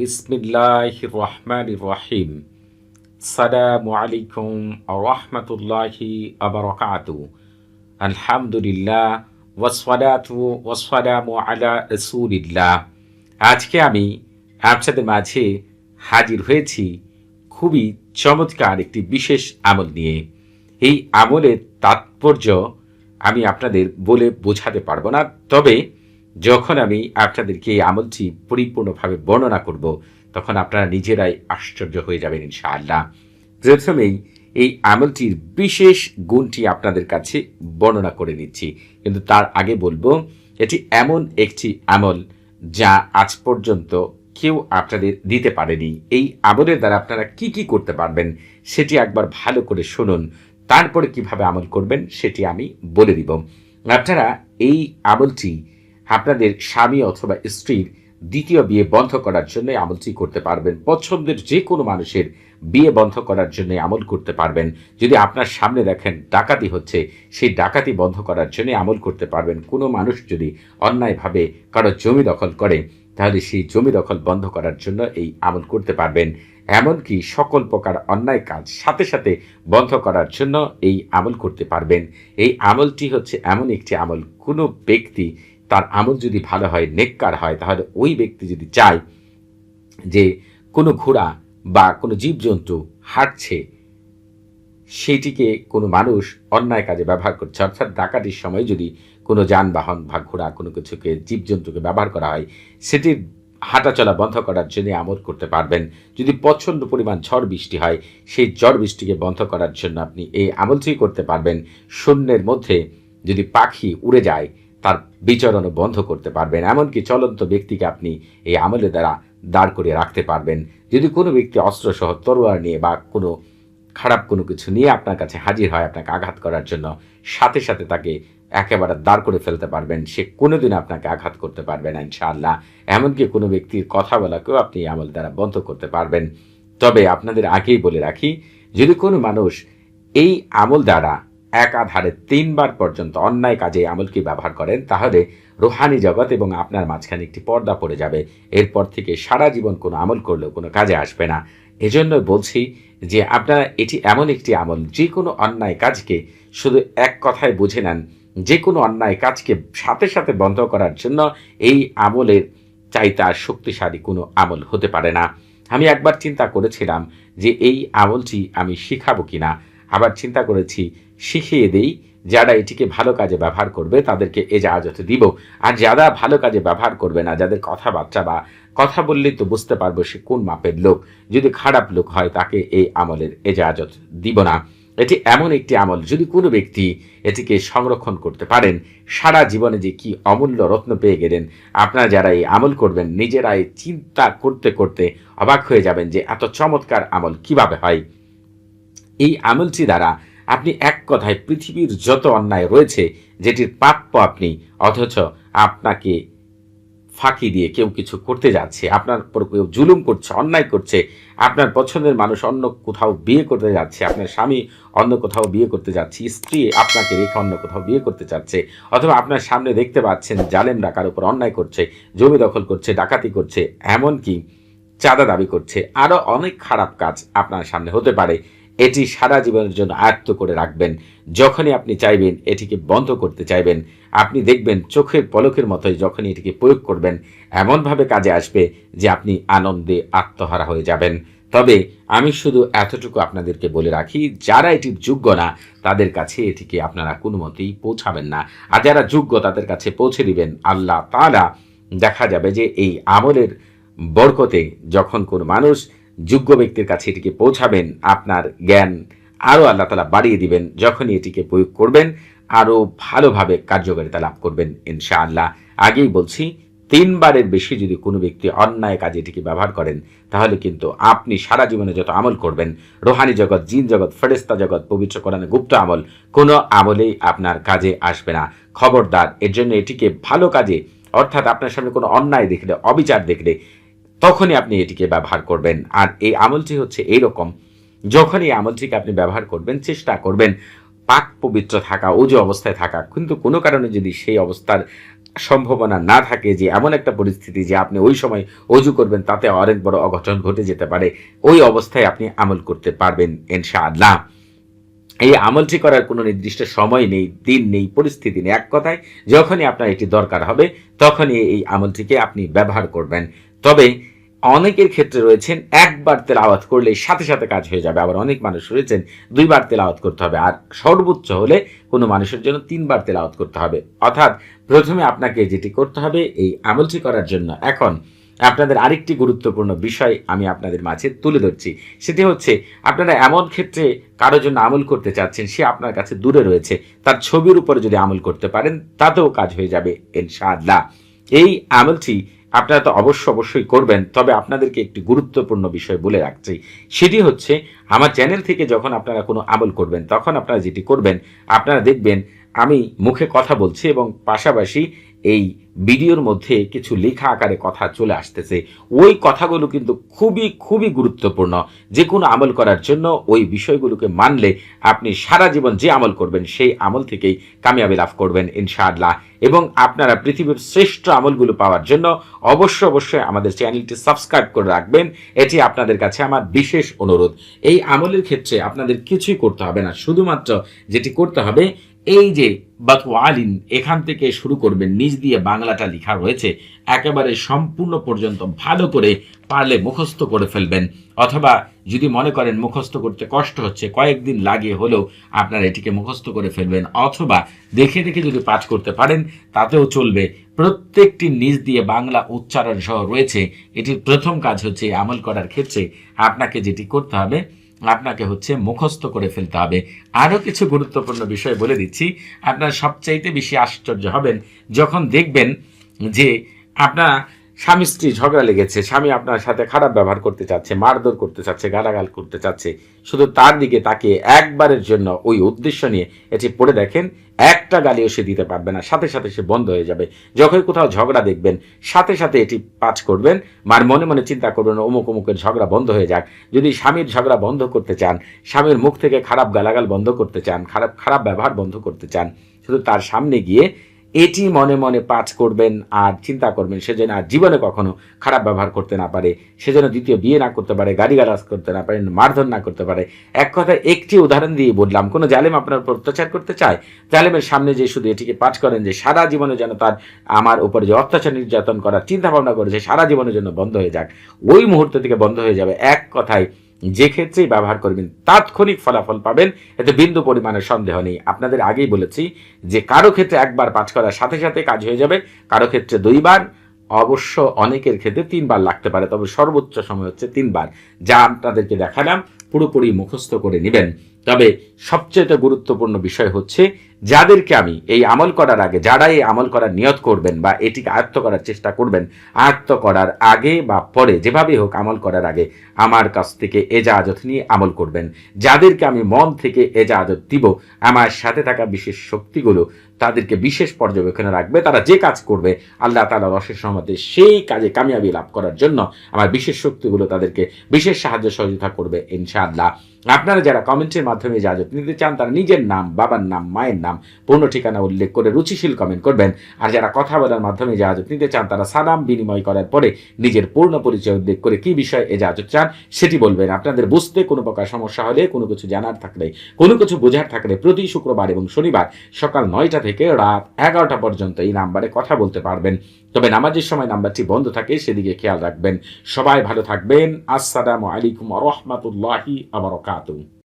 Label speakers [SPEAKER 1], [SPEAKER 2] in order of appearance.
[SPEAKER 1] বিসমিল্লাহ রহমান রহিম সালামু আলাইকুম রহমতুল্লাহি আবরকাতু আলহামদুলিল্লাহ ওয়াসফালাতু ওয়াসফালামু আলা রসুলিল্লাহ আজকে আমি আপনাদের মাঝে হাজির হয়েছি খুবই চমৎকার একটি বিশেষ আমল নিয়ে। এই আমলের তাৎপর্য আমি আপনাদের বলে বোঝাতে পারব না। তবে যখন আমি আপনাদেরকে এই আমলটি পরিপূর্ণভাবে বর্ণনা করব, তখন আপনারা নিজেরাই আশ্চর্য হয়ে যাবেন ইনশাআল্লাহ। প্রথমেই এই আমলটির বিশেষ গুণটি আপনাদের কাছে বর্ণনা করে নিচ্ছি। কিন্তু তার আগে বলব, এটি এমন একটি আমল যা আজ পর্যন্ত কেউ আপনাদের দিতে পারেনি। এই আমলের দ্বারা আপনারা কি কি করতে পারবেন, সেটি একবার ভালো করে শুনুন। তারপরে কীভাবে আমল করবেন, সেটি আমি বলে দিব। আপনারা এই আমলটি আপনাদের স্বামী অথবা স্ত্রীর দ্বিতীয় বিয়ে বন্ধ করার জন্য আমলটি করতে পারবেন। পছন্দের যে কোনো মানুষের বিয়ে বন্ধ করার জন্য আমল করতে পারবেন। যদি আপনার সামনে দেখেন ডাকাতি হচ্ছে, সেই ডাকাতি বন্ধ করার জন্য আমল করতে পারবেন। কোনো মানুষ যদি অন্যায়ভাবে কারও জমি দখল করে, তাহলে সেই জমি দখল বন্ধ করার জন্য এই আমল করতে পারবেন। এমনকি সকল প্রকার অন্যায় কাজ সাথে সাথে বন্ধ করার জন্য এই আমল করতে পারবেন। এই আমলটি হচ্ছে এমন একটি আমল। কোনো ব্যক্তি তার আমল যদি ভালো হয়, নেককার হয়, তাহলে ওই ব্যক্তি যদি চায় যে কোনো ঘোড়া বা কোনো জীবজন্তু হাঁটছে, সেইটিকে কোনো মানুষ অন্যায় কাজে ব্যবহার করছে, অর্থাৎ ডাকাতির সময় যদি কোনো যানবাহন বা ঘোড়া কোনো কিছুকে, জীবজন্তুকে ব্যবহার করা হয়, সেটির হাঁটাচলা বন্ধ করার জন্য আমল করতে পারবেন। যদি প্রচণ্ড পরিমাণ ঝড় বৃষ্টি হয়, সেই ঝড় বৃষ্টিকে বন্ধ করার জন্য আপনি এই আমলটি করতে পারবেন। শূন্যের মধ্যে যদি পাখি উড়ে যায় তার বিচরণও বন্ধ করতে পারবেন। এমনকি চলন্ত ব্যক্তিকে আপনি এই আমলের দ্বারা দাঁড় করিয়ে রাখতে পারবেন। যদি কোনো ব্যক্তি অস্ত্রসহ তরোয়ার নিয়ে বা কোনো খারাপ কোনো কিছু নিয়ে আপনার কাছে হাজির হয়, আপনাকে আঘাত করার জন্য, সাথে সাথে তাকে একেবারে দাঁড় করে ফেলতে পারবেন। সে কোনোদিন আপনাকে আঘাত করতে পারবে না, ইনশাআল্লাহ। এমনকি কোনো ব্যক্তির কথা বলাকেও আপনি আমল দ্বারা বন্ধ করতে পারবেন। তবে আপনাদের আগেই বলে রাখি, যদি কোনো মানুষ এই আমল দ্বারা একাধারে তিনবার পর্যন্ত অন্যায় কাজে আমলকে ব্যবহার করেন, তাহলে রোহানি জগৎ এবং আপনার মাঝখানে একটি পর্দা পড়ে যাবে। এরপর থেকে সারা জীবন কোনো আমল করলেও কোনো কাজে আসবে না। এজন্য বলছি যে আপনারা এটি এমন একটি আমল, যে কোনো অন্যায় কাজকে শুধু এক কথায় বুঝে নেন, যে কোনো অন্যায় কাজকে সাথে সাথে বন্ধ করার জন্য এই আমলের চাইতে আর শক্তিশালী কোনো আমল হতে পারে না। আমি একবার চিন্তা করেছিলাম যে এই আমলটি আমি শিখাবো কিনা। আবার চিন্তা করেছি, শিখিয়ে দেই, যারা এটিকে ভালো কাজে ব্যবহার করবে তাদেরকে এজাজত দিব। আর যারা ভালো কাজে ব্যবহার করবে না, যাদের কথাবার্তা বা কথা বললেই তো বুঝতে পারব সে কোন মাপের লোক। যদি খারাপ লোক হয় তাকে এই আমলের এ এজাজত দিব না। এটি এমন একটি আমল, যদি কোনো ব্যক্তি এটিকে সংরক্ষণ করতে পারেন, সারা জীবনে যে কি অমূল্য রত্ন পেয়ে গেলেন, আপনারা যারা এই আমল করবেন নিজেরাই চিন্তা করতে করতে অবাক হয়ে যাবেন যে এত চমৎকার আমল কীভাবে হয়। এই আমলটি দ্বারা আপনি এক কথায় পৃথিবীর যত অন্যায় রয়েছে, যেটির প্রাপ্য আপনি, অথচ আপনাকে ফাঁকি দিয়ে কেউ কিছু করতে যাচ্ছে, আপনার উপর কেউ জুলুম করছে, অন্যায় করছে, আপনার পছন্দের মানুষ অন্য কোথাও বিয়ে করতে যাচ্ছে, আপনার স্বামী অন্য কোথাও বিয়ে করতে যাচ্ছে, স্ত্রী আপনাকে রেখে অন্য কোথাও বিয়ে করতে চাচ্ছে অথবা আপনার সামনে দেখতে পাচ্ছেন জালেমরা ডাকার উপর অন্যায় করছে, জমি দখল করছে, ডাকাতি করছে, এমনকি চাঁদা দাবি করছে আরও অনেক খারাপ কাজ আপনার সামনে হতে পারে। এটি সারা জীবনের জন্য আয়ত্ত করে রাখবেন। যখনই আপনি চাইবেন, এটিকে বন্ধ করতে চাইবেন। আপনি দেখবেন চোখের পলকের মতোই যখনই এটিকে প্রয়োগ করবেন, এমনভাবে কাজে আসবে যে আপনি আনন্দে আত্মহারা হয়ে যাবেন। তবে আমি শুধু এতটুকু আপনাদেরকে বলে রাখি, যারা এটির যোগ্য না, তাদের কাছে এটিকে আপনারা কোনো মতেই পৌঁছাবেন না। আর যারা যোগ্য, তাদের কাছে পৌঁছে দিবেন আল্লাহ তালা দেখা যাবে যে এই আমলের বরকতে যখন কোনো মানুষ যোগ্য ব্যক্তির কাছে এটিকে পৌঁছাবেন, আপনার জ্ঞান আরও আল্লাহ তালা বাড়িয়ে দিবেন, যখনই এটিকে প্রয়োগ করবেন, আরও ভালোভাবে কার্যকারিতা লাভ করবেন, ইনশাআল্লাহ। আগেই বলছি, তিনবারের বেশি যদি কোনো ব্যক্তি অন্যায় কাজে এটিকে ব্যবহার করেন, তাহলে কিন্তু আপনি সারা জীবনে যত আমল করবেন, রোহানি জগৎ, জিন জগৎ ফেরেস্তা জগৎ, পবিত্র কোরআনে গুপ্ত আমল, কোনো আমলেই আপনার কাজে আসবে না। খবরদার, এর জন্য এটিকে ভালো কাজে, অর্থাৎ আপনার সামনে কোনো অন্যায় দেখলে, অবিচার দেখলে তখনই আপনি এটিকে ব্যবহার করবেন। আর এই আমলটি হচ্ছে এইরকম যখন এই আমলটিকে আপনি ব্যবহার করবেন, চেষ্টা করবেন পাক পবিত্র থাকা ওজু অবস্থায় থাকা। কিন্তু কোনো কারণে যদি সেই অবস্থার সম্ভাবনা না থাকে যে এমন একটা পরিস্থিতি যে আপনি ওই সময় অজু করবেন, তাতে অনেক বড় অঘটন ঘটে যেতে পারে, ওই অবস্থায় আপনি আমল করতে পারবেন ইনশাআল্লাহ। এই আমলটি করার কোনো নির্দিষ্ট সময় নেই, দিন নেই, পরিস্থিতি নেই। এক কথায়, যখনই আপনার এটি দরকার হবে, তখনই এই আমলটিকে আপনি ব্যবহার করবেন। তবে অনেকের ক্ষেত্রে রয়েছেন, একবার তেলাওয়াত করলে সাথে সাথে কাজ হয়ে যাবে। আবার অনেক মানুষ রয়েছেন, দুইবার তেলাওয়াত করতে হবে। আর সর্বোচ্চ হলে কোনো মানুষের জন্য তিনবার তেলাওয়াত করতে হবে। অর্থাৎ প্রথমে আপনাকে যেটি করতে হবে, এই আমলটি করার জন্য এখন আপনাদের আরেকটি গুরুত্বপূর্ণ বিষয় আমি আপনাদের মাঝে তুলে ধরছি। সেটি হচ্ছে, আপনারা এমন ক্ষেত্রে কারও জন্য আমল করতে চাচ্ছেন, সে আপনার কাছে দূরে রয়েছে, তার ছবির উপরে যদি আমল করতে পারেন, তাতেও কাজ হয়ে যাবে, ইনশাআল্লাহ। এই আমলটি আপনারা তো অবশ্য অবশ্যই করবেন, তবে আপনাদেরকে একটি গুরুত্বপূর্ণ বিষয় বলে রাখছি। সেটি হচ্ছে, আমার চ্যানেল থেকে যখন আপনারা কোনো আমল করবেন, তখন আপনারা যেটি করবেন, আপনারা দেখবেন আমি মুখে কথা বলছি এবং পাশাপাশি এই ভিডিওর মধ্যে কিছু লেখা আকারে কথা চলে আসতেছে। ওই কথাগুলো কিন্তু খুবই খুবই গুরুত্বপূর্ণ। যে কোনো আমল করার জন্য ওই বিষয়গুলোকে মানলে আপনি সারা জীবন যে আমল করবেন, সেই আমল থেকেই কামিয়াবি লাভ করবেন, ইনশাআল্লাহ। এবং আপনারা পৃথিবীর শ্রেষ্ঠ আমলগুলো পাওয়ার জন্য অবশ্যই অবশ্যই আমাদের চ্যানেলটি সাবস্ক্রাইব করে রাখবেন। এটি আপনাদের কাছে আমার বিশেষ অনুরোধ। এই আমলের ক্ষেত্রে আপনাদের কিছুই করতে হবে না। শুধুমাত্র যেটি করতে হবে এই যে বাতু আলিন এখান থেকে শুরু করবেন, নিজ দিয়ে বাংলাটা লেখা রয়েছে, একেবারে সম্পূর্ণ পর্যন্ত ভালো করে পারলে মুখস্থ করে ফেলবেন। অথবা যদি মনে করেন মুখস্থ করতে কষ্ট হচ্ছে, কয়েকদিন লাগে হলেও আপনারা এটিকে মুখস্থ করে ফেলবেন, অথবা দেখে দেখে যদি পাঠ করতে পারেন, তাতেও চলবে। প্রত্যেকটি নিজ দিয়ে বাংলা উচ্চারণ সহ রয়েছে, এটির প্রথম কাজ হচ্ছে আমল করার ক্ষেত্রে আপনাকে যেটি করতে হবে আপনাকে হচ্ছে মুখস্থ করে ফেলতে হবে। আরও কিছু গুরুত্বপূর্ণ বিষয় বলে দিচ্ছি। আপনারা সবচাইতে বেশি আশ্চর্য হবেন যখন দেখবেন যে আপনার স্বামী স্ত্রী ঝগড়া লেগেছে, স্বামী আপনার সাথে খারাপ ব্যবহার করতে চাচ্ছে, মারধর করতে চাচ্ছে, গালাগাল করতে চাচ্ছে, শুধু তার দিকে তাকে একবারের জন্য ওই উদ্দেশ্য নিয়ে এটি পড়ে দেখেন, একটা গালিও সে দিতে পারবে না, সাথে সাথে সে বন্ধ হয়ে যাবে। যখন কোথাও ঝগড়া দেখবেন, সাথে সাথে এটি পাঠ করবেন, মার মনে মনে চিন্তা করবেন, অমুক অমুকের ঝগড়া বন্ধ হয়ে যাক। যদি স্বামীর ঝগড়া বন্ধ করতে চান, স্বামীর মুখ থেকে খারাপ গালাগাল বন্ধ করতে চান, খারাপ খারাপ ব্যবহার বন্ধ করতে চান, শুধু তার সামনে গিয়ে এটি মনে মনে পাঠ করবেন আর চিন্তা করবেন, সে যেন আর জীবনে কখনো খারাপ ব্যবহার করতে না পারে, সে যেন দ্বিতীয় বিয়ে না করতে পারে গাড়ি গালাজ করতে না পারে, মারধর না করতে পারে। এক কথায় একটি উদাহরণ দিয়ে বললাম, কোনো জালেম আপনার উপর অত্যাচার করতে চায়? জালেমের সামনে যে শুধু এটিকে পাঠ করেন যে সারা জীবনে যেন তার, আমার উপরে যে অত্যাচার নির্যাতন করার চিন্তা ভাবনা করেছে, সারা জীবনের জন্য বন্ধ হয়ে যাক। ওই মুহূর্ত থেকে বন্ধ হয়ে যাবে। এক কথায় যে ক্ষেত্রেই ব্যবহার করবেন, তাৎক্ষণিক ফলাফল পাবেন। এতে বিন্দু পরিমাণের সন্দেহ নেই। আপনাদের আগেই বলেছি যে কারও ক্ষেত্রে একবার পাঠ করার সাথে সাথে কাজ হয়ে যাবে। কারও ক্ষেত্রে দুইবার, অবশ্য অনেকের ক্ষেত্রে তিনবার লাগতে পারে, তবে সর্বোচ্চ সময় হচ্ছে তিনবার। যা আপনাদেরকে দেখালাম, পুরোপুরি মুখস্থ করে নেবেন। তবে সবচেয়ে গুরুত্বপূর্ণ বিষয় হচ্ছে যাদেরকে আমি এই আমল করার আগে যারা এই আমল করার নিয়ত করবেন বা এটিকে আয়ত্ত করার চেষ্টা করবেন, আয়ত্ত করার আগে বা পরে, যেভাবেই হোক আমল করার আগে আমার কাছ থেকে এজাজত নিয়ে আমল করবেন। যাদেরকে আমি মন থেকে এজাজত দিব, আমার সাথে থাকা বিশেষ শক্তিগুলো তাদেরকে বিশেষ পর্যবেক্ষণে রাখবে। তারা যে কাজ করবে, আল্লাহ তালার অশেষ সহমতে সেই কাজে কামিয়াবি লাভ করার জন্য আমার বিশেষ শক্তিগুলো তাদেরকে বিশেষ সাহায্য সহযোগিতা করবে ইনশাআল্লাহ। আপনারা যারা কমেন্টের মাধ্যমে ইজাজত নিতে চান, তারা নিজের নাম, বাবার নাম, মায়ের নাম পূর্ণ ঠিকানা উল্লেখ করে রুচিশীল কমেন্ট করবেন। আর যারা কথা বলার মাধ্যমে ইজাজত নিতে চান, তারা সালাম বিনিময় করার পরে নিজের পূর্ণ পরিচয় উল্লেখ করে কি বিষয়ে এজাজত চান সেটি বলবেন। আপনাদের বুঝতে কোনো প্রকার সমস্যা হলে কোনো কিছু জানার থাকলে, কোনো কিছু বোঝার থাকলে প্রতি শুক্রবার এবং শনিবার সকাল নয়টা থেকে রাত এগারোটা পর্যন্ত এই নাম্বারে কথা বলতে পারবেন। তবে নামাজের সময় নাম্বারটি বন্ধ থাকে, সেদিকে খেয়াল রাখবেন। সবাই ভালো থাকবেন। আসসালামু আলাইকুম রহমতুল্লাহি আবরকাতুহ